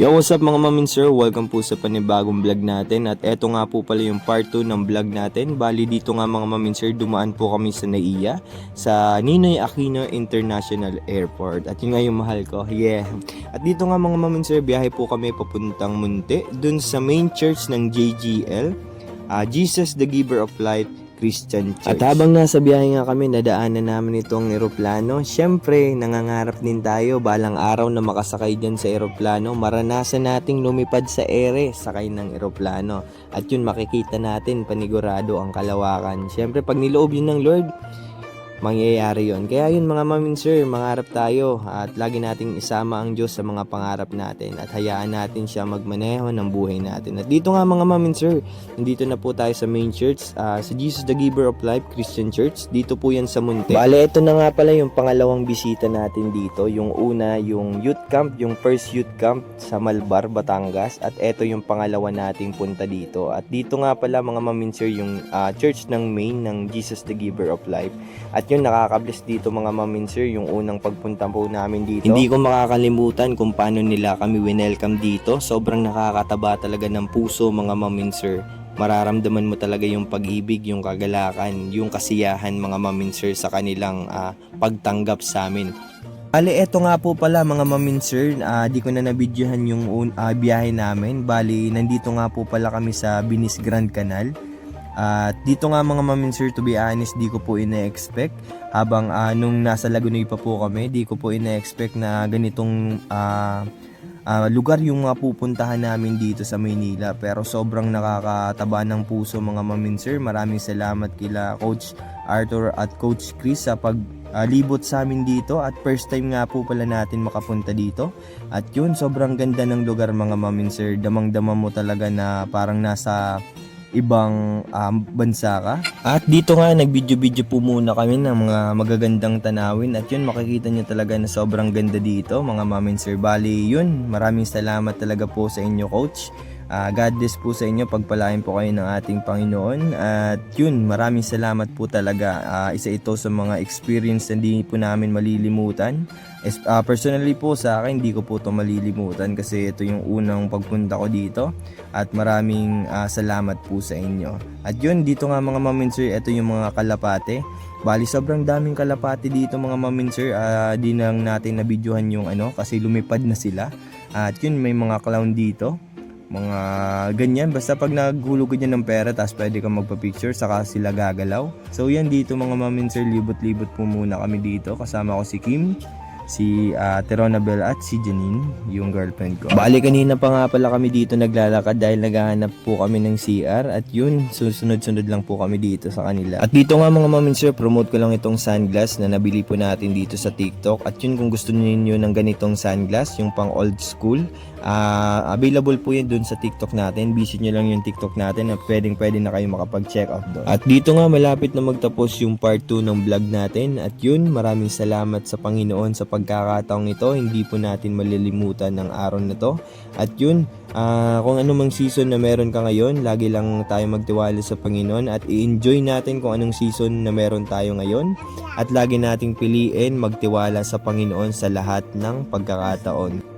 Yo, what's up mga mamin sir? Welcome po sa panibagong vlog natin at eto nga po pala yung part 2 ng vlog natin. Bali dito nga mga mamin sir, dumaan po kami sa NAIA sa Ninoy Aquino International Airport. At yun nga yung mahal ko, yeah. At dito nga mga mamin sir, biyahe po kami papuntang Munti dun sa main church ng JGL, ah, Jesus the Giver of Life Christian Church. At habang nasa biyahe nga kami, nadaanan namin itong eroplano. Siyempre, nangangarap din tayo balang araw na makasakay dyan sa eroplano. Maranasan nating lumipad sa ere, sakay ng eroplano. At yun, makikita natin panigurado ang kalawakan. Siyempre, pag niloob yun ng Lord, mangyayari yon. Kaya yun mga mamin sir, mangarap tayo at lagi nating isama ang Diyos sa mga pangarap natin at hayaan natin siya magmaneho ng buhay natin. At dito nga mga mamin sir, nandito na po tayo sa main church, ah, sa Jesus the Giver of Life Christian Church. Dito po yan sa Munti. Bale, ito na nga pala yung pangalawang bisita natin dito. Yung una, yung youth camp, yung first youth camp sa Malbar, Batangas. At ito yung pangalawa nating punta dito. At dito nga pala mga mamin sir, yung ah, church ng main ng Jesus the Giver of Life. At yun, nakaka-bless dito mga mamin sir, yung unang pagpunta po namin dito. Hindi ko makakalimutan kung paano nila kami winelcome dito. Sobrang nakakataba talaga ng puso mga mamin sir. Mararamdaman mo talaga yung pag-ibig, yung kagalakan, yung kasiyahan mga mamin sir sa kanilang ah, pagtanggap sa amin. Bali, eto nga po pala mga mamin sir, ah, di ko na nabidyohan yung un- ah, biyahe namin. Bali, nandito nga po pala kami sa Binis Grand Canal. At dito nga mga mamin sir, to be honest, di ko po ina-expect. Habang ah, nung nasa Lagunoy pa po kami, di ko po ina-expect na ganitong ah, ah, lugar yung mga pupuntahan namin dito sa Maynila. Pero sobrang nakakataba ng puso mga mamin sir. Maraming salamat kila Coach Arthur at Coach Chris sa pag ah, libot sa amin dito at first time nga po pala natin makapunta dito at yun sobrang ganda ng lugar mga mamin sir damang dama mo talaga na parang nasa ibang um, bansa ka. At dito nga, nag-video-video po muna kami ng mga magagandang tanawin. At yun, makikita nyo talaga na sobrang ganda dito, mga mamin sir. Bali, yun, maraming salamat talaga po sa inyo, coach. Ah, God bless po sa inyo, pagpalain po kayo ng ating Panginoon. At yun, maraming salamat po talaga. Ah, isa ito sa mga experience na hindi po namin malilimutan. Es, ah, personally po sa akin, hindi ko po ito malilimutan kasi ito yung unang pagpunta ko dito. At maraming ah, salamat po sa inyo. At yun, dito nga mga mamin sir, ito yung mga kalapate. Bali, sobrang daming kalapate dito mga mamin sir. Ah, di nang natin nabidyohan yung ano kasi lumipad na sila. At yun, may mga clown dito mga ganyan. Basta pag naghulog ka niya ng pera tapos pwede ka magpa-picture saka sila gagalaw. So yan dito mga mamin sir libot-libot po muna kami dito. Kasama ko si Kim si uh, Teronabel at si Janine yung girlfriend ko bali kanina pa nga pala kami dito naglalakad dahil naghahanap po kami ng CR at yun susunod-sunod lang po kami dito sa kanila at dito nga mga mamin sir promote ko lang itong sunglass na nabili po natin dito sa TikTok at yun kung gusto niyo ng ganitong sunglass yung pang old school Ah, available po yun dun sa TikTok natin. Visit nyo lang yung TikTok natin na pwedeng pwede na kayo makapag-check out doon. At dito nga malapit na magtapos yung part 2 ng vlog natin. At yun, maraming salamat sa Panginoon sa pagkakataong ito. Hindi po natin malilimutan ng araw na to. At yun, ah, kung anumang season na meron ka ngayon, lagi lang tayo magtiwala sa Panginoon at i-enjoy natin kung anong season na meron tayo ngayon. At lagi nating piliin magtiwala sa Panginoon sa lahat ng pagkakataon.